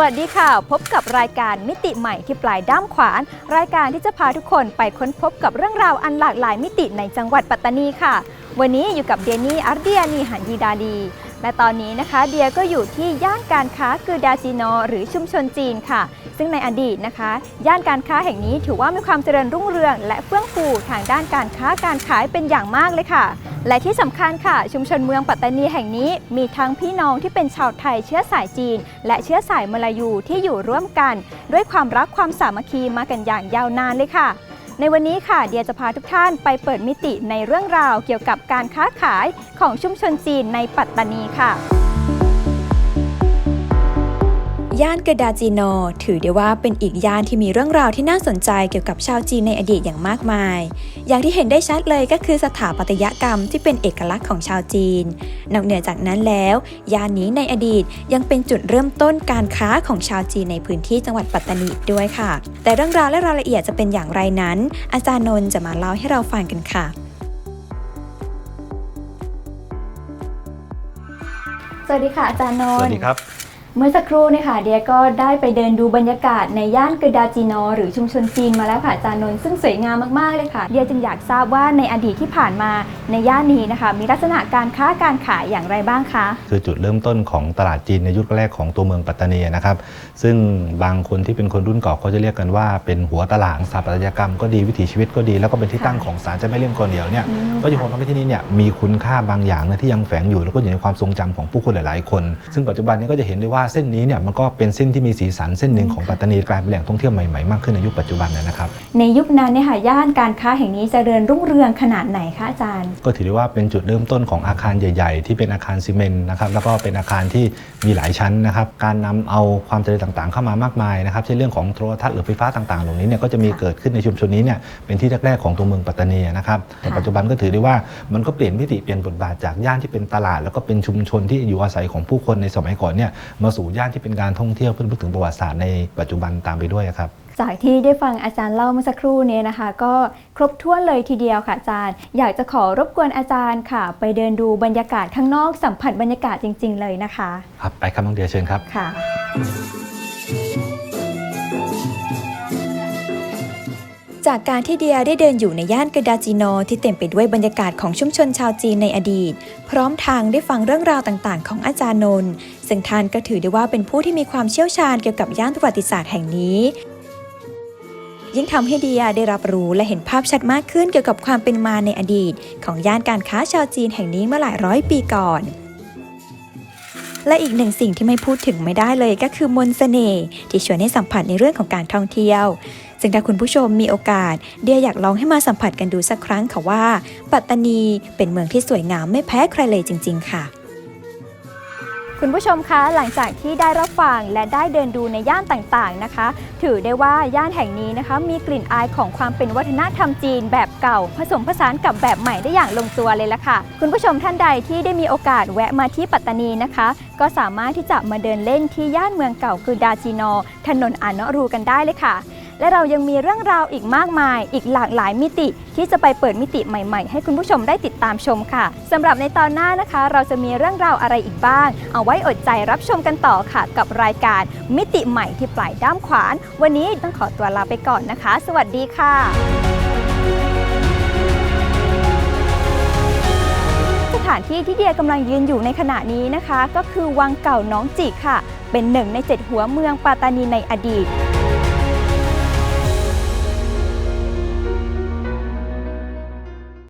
วัสดีค่ะ พบกับรายการมิติใหม่ที่ปลายด้ามขวาน รายการที่จะพาทุกคนไปค้นพบกับเรื่องราวอันหลากหลายมิติในจังหวัดปัตตานีค่ะ วันนี้อยู่กับเดนี่อาร์เดียนีหันยีดาดีและตอนนี้นะคะเดียก็อยู่ที่ย่านการค้าคือดาจิโนหรือชุมชนจีนค่ะ ซึ่งในอดีตนะคะ ย่านการค้าแห่งนี้ถือว่ามีความเจริญรุ่งเรือง และเฟื่องฟูทางด้านการค้าการขายเป็นอย่างมากเลยค่ะ และที่สำคัญค่ะ ชุมชนเมืองปัตตานีแห่งนี้มีทั้งพี่น้องที่เป็นชาวไทยเชื้อสายจีน และเชื้อสายมลายูที่อยู่ร่วมกัน ด้วยความรักความสามัคคีมากันอย่างยาวนานเลยค่ะ ในวันนี้ค่ะเดียจะพาทุกท่านไปเปิดมิติในเรื่องราวเกี่ยวกับการค้าขายของชุมชนจีนในปัตตานีค่ะ ย่านกระดาจีโนถือได้ว่าเป็นอีกย่านที่มีเรื่องราวที่น่าสนใจเกี่ยวกับชาวจีนในอดีตอย่างมากมาย อย่างที่เห็นได้ชัดเลยก็คือสถาปัตยกรรมที่เป็นเอกลักษณ์ของชาวจีนนอกเหนือจากนั้นแล้วย่านนี้ในอดีตยังเป็นจุดเริ่มต้นการค้าของชาวจีนในพื้นที่จังหวัดปัตตานีด้วยค่ะ แต่เรื่องราวและรายละเอียดจะเป็นอย่างไรนั้น อาจารย์นนท์จะมาเล่าให้เราฟังกันค่ะสวัสดีค่ะอาจารย์นนท์สวัสดีครับ เมื่อสักครู่เนยคะเดียก็ได้ไปเดินดูบรรยากาศในย่านกระดาจีโนหรือชุมชนจีนมาแล้วค่ะอาจารย์นนท์ซึ่งสวยงามมากๆเลยค่ะเดียจึงอยากทราบว่าในอดีตที่ผ่านมาในย่านนี้นะคะ มีลักษณะการค้าการขายอย่างไรบ้างคะคือจุดเริ่มต้นของตลาดจีนในยุคแรกของตัวเมืองปัตตานีนะครับซึ่งบางคนที่เป็นคนรุ่นเก่าเขาจะเรียกกันว่า เป็นหัวตลาดสถาปัตยกรรมก็ดีวิถีชีวิตก็ดี แล้วก็เป็นที่ตั้งของศาลเจ้าแม่เลี่ยมกอเหนียวเนี่ยอืมก็ยังคงทำให้ที่นี่เนี่ยมีคุณค่าบางอย่างนะที่ยังแฝงอยู่แล้วก็อยู่ในความทรงจำของผู้คนหลาย ๆ คน ซึ่งปัจจุบันนี้ก็จะเห็นได้ว่าเส้นนี้เนี่ยมันก็เป็นเส้นที่มีสีสันเส้นหนึ่งของปัตตานีกลายเป็นแหล่งท่องเที่ยวใหม่ๆมากขึ้นในยุคปัจจุบันนะครับในยุคนั้นเนี่ยค่ะย่านการค้าแห่งนี้เจริญรุ่งเรืองขนาดไหนคะอาจารย์ ก็ถือได้ว่าเป็นจุดเริ่มต้นของอาคารใหญ่ ๆ ที่เป็นอาคารซีเมนต์นะครับแล้วก็เป็นอาคารที่มีหลายชั้นนะครับการนำเอาความเจริญต่างๆ เข้ามามากมายนะครับเช่นเรื่องของโทรทัศน์หรือไฟฟ้าต่างๆ เหล่านี้เนี่ยก็จะมีเกิดขึ้นในชุมชนนี้เนี่ยเป็นที่แรกๆของตัวเมืองปัตตานีนะครับแต่ปัจจุบันก็ถือได้ว่ามันก็เปลี่ยนมิติเปลี่ยนบทบาทจากย่านที่เป็นตลาด แล้วก็เป็นชุมชนที่อยู่อาศัยของผู้คนในสมัยก่อนเนี่ยมาสู่ย่านที่เป็นการท่องเที่ยวเพื่อพูดถึงประวัติศาสตร์ในปัจจุบันตามไปด้วยครับจากที่ได้ฟังอาจารย์เล่าเมื่อสักครู่เนี้นะคะ ก็ครบถ้วนเลยทีเดียวค่ะอาจารย์ อยากจะขอรบกวนอาจารย์ค่ะ ไปเดินดูบรรยากาศข้างนอกสัมผัสบรรยากาศจริง ๆ เลยนะคะ ครับไปครับน้องเดียเชิญครับค่ะ จากการที่เดียได้เดินอยู่ในย่านกระดาจิโนที่เต็มไปด้วยบรรยากาศของชุมชนชาวจีนในอดีต พร้อมทางได้ฟังเรื่องราวต่างๆ ของอาจารย์นนท์ซึ่งท่านก็ถือได้ว่าเป็นผู้ที่มีความเชี่ยวชาญเกี่ยวกับย่านประวัติศาสตร์แห่งนี้ ยิ่งทำให้เดียได้รับรู้และเห็นภาพชัดมากขึ้นเกี่ยวกับความเป็นมาในอดีต ของย่านการค้าชาวจีนแห่งนี้เมื่อหลายร้อยปีก่อนและอีกหนึ่งสิ่งที่ไม่พูดถึงไม่ได้เลยก็คือมนต์เสน่ห์ที่ชวนให้สัมผัสในเรื่องของการท่องเที่ยว ซึ่งถ้าคุณผู้ชมมีโอกาส เดียอยากลองให้มาสัมผัสกันดูสักครั้งค่ะว่า ปัตตานีเป็นเมืองที่สวยงามไม่แพ้ใครเลยจริง ๆ ค่ะคุณผู้ชมคะหลังจากที่ได้รับฟังและได้เดินดูในย่านต่างๆนะคะ ถือได้ว่าย่านแห่งนี้นะคะ มีกลิ่นอายของความเป็นวัฒนธรรมจีนแบบเก่า ผสมผสานกับแบบใหม่ได้อย่างลงตัวเลยละค่ะ คุณผู้ชมท่านใดที่ได้มีโอกาสแวะมาที่ปัตตานีนะคะ ก็สามารถที่จะมาเดินเล่นที่ย่านเมืองเก่าคือดาจิโนถนนอานะรูกันได้เลยค่ะ และเรายังมีเรื่องราวอีกมากมาย อีกหลากหลายมิติ ที่จะไปเปิดมิติใหม่ๆ ให้คุณผู้ชมได้ติดตามชมค่ะสำหรับในตอนหน้านะคะ เราจะมีเรื่องราวอะไรอีกบ้าง เอาไว้อดใจรับชมกันต่อค่ะ กับรายการมิติใหม่ที่ปลายด้ามขวาน วันนี้ต้องขอตัวลาไปก่อนนะคะ สวัสดีค่ะสถานที่ที่เดียกำลังยืนอยู่ในขณะนี้นะคะ ก็คือวังเก่าน้องจิกค่ะ เป็นหนึ่งในเจ็ดหัวเมืองปัตตานีในอดีต